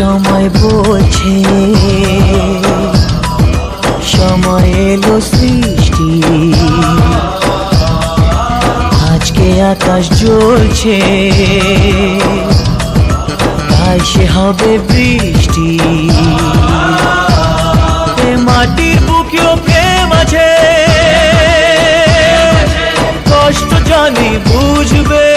সময় বোঝে। সময় এলো সৃষ্টি। আজকে আকাশ জ্বলছে। তাই সে হবে বৃষ্টি। মাটির বুকেও প্রেম আছে। কষ্ট জানি বুঝবে।